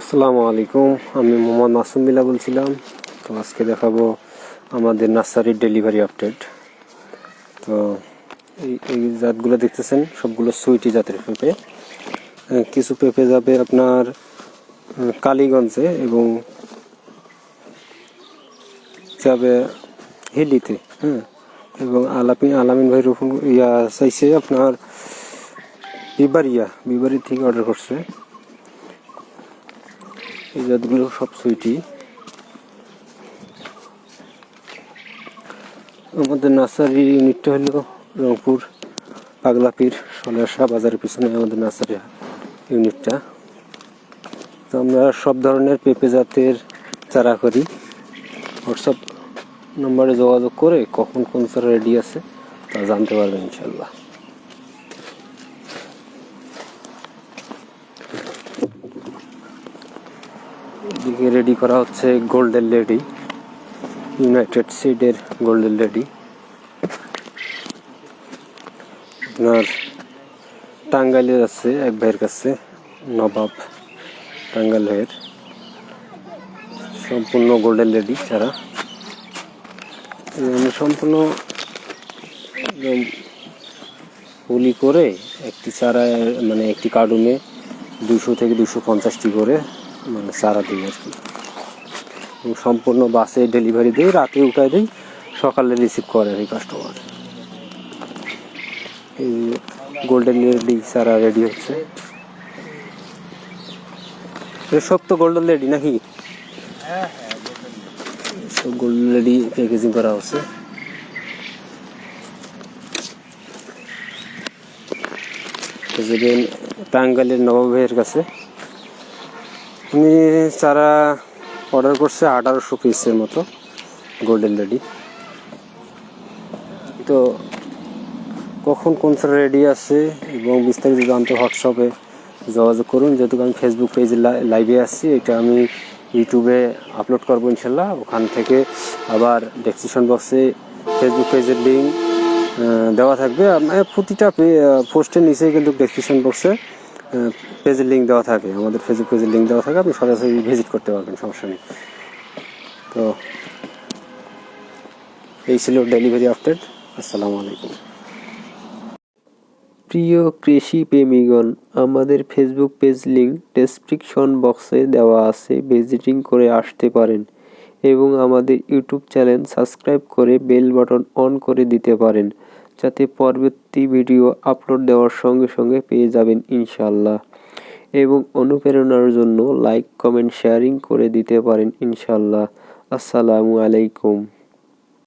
আসসালামু আলাইকুম। আমি মোহাম্মদ মাসুম বিল্লা বলছিলাম। তো আজকে দেখাবো আমাদের নার্সারির ডেলিভারি আপডেট। তো এই জাতগুলো দেখতেছেন, সবগুলো সুইটি জাতের পেঁপে। কিছু পেঁপে যাবে আপনার কালীগঞ্জে এবং যাবে হিলিতে হ্যাঁ? এবং আলাপি, আলামিন ভাই রুফুন ইয়া চাইছে আপনার বিবারিয়া, বিবারি থেকে অর্ডার করছে। এই জাতগুলো সব সুইটি। আমাদের নার্সারি ইউনিটটা হলো রংপুর, পাগলাপির সলেরশা বাজারের পিছনে আমাদের নার্সারি ইউনিটটা তো আমরা সব ধরনের পেঁপে জাতের চারা করি। হোয়াটসঅ্যাপ নম্বরে যোগাযোগ করে কখন কোন চারা রেডি আছে তা জানতে পারবেন ইনশাল্লাহ এদিকে রেডি করা হচ্ছে গোল্ডেন লেডি ইউনাইটেড সিডের গোল্ডেন লেডি আপনার টাঙ্গাইলের আছে, এক ভাইয়ের কাছে, নবাব টাঙ্গাইল ভাইয়ের সম্পূর্ণ গোল্ডেন লেডি ছাড়া। আমি সম্পূর্ণ পুলি করে একটি চারা মানে একটি কার্টুনে দুশো থেকে দুশো পঞ্চাশটি করে মানে চারা দিই আর কি। সম্পূর্ণ বাসে ডেলিভারি দিই, রাতে উঠাই দিই, সকালে রিসিভ করে এই কাস্টমার এই গোল্ডেন লেডি সারা রেডি হচ্ছে। সব তো গোল্ডেন লেডি নাকি? সব গোল্ডেন লেডি প্যাকেজিং করা হচ্ছে। প্রেসিডেন্ট টাঙ্গাইলের নবাবের কাছে। উনি চারা অর্ডার করছে আঠারোশো পিসের মতো গোল্ডেন লেডি তো কখন কোন চারা রেডি আছে এবং বিস্তারিত জানতে হোয়াটসঅ্যাপে যোগাযোগ করুন। যেহেতু আমি ফেসবুক পেজে লাইভে আসছি এটা আমি ইউটিউবে আপলোড করব ইনশাল্লাহ। ওখান থেকে আবার ডেসক্রিপশন বক্সে ফেসবুক পেজের লিঙ্ক দেওয়া থাকবে। প্রতিটা পোস্টের নিচেই কিন্তু ডেসক্রিপশন বক্সে পেজের লিঙ্ক দেওয়া থাকে, আমাদের ফেসবুক পেজের লিঙ্ক দেওয়া থাকে, আপনি সরাসরি ভিজিট করতে পারবেন, সমস্যা নেই। তো, এই ছিল ডেলিভারি আপডেট আসসালামু আলাইকুম। প্রিয় কৃষি প্রেমীগণ, আমাদের ফেসবুক পেজ লিংক ডেসক্রিপশন বক্সে দেওয়া আছে ভিজিটিং করে আসতে পারেন এবং আমাদের ইউটিউব চ্যানেল সাবস্ক্রাইব করে বেল বাটন অন করে দিতে পারেন, যাতে পরবর্তী ভিডিও আপলোড দেওয়ার সঙ্গে সঙ্গে পেয়ে যাবেন ইনশাল্লাহ এবং অনুপ্রেরণার জন্য লাইক কমেন্ট শেয়ারিং করে দিতে পারেন ইনশাল্লাহ আসসালামু আলাইকুম।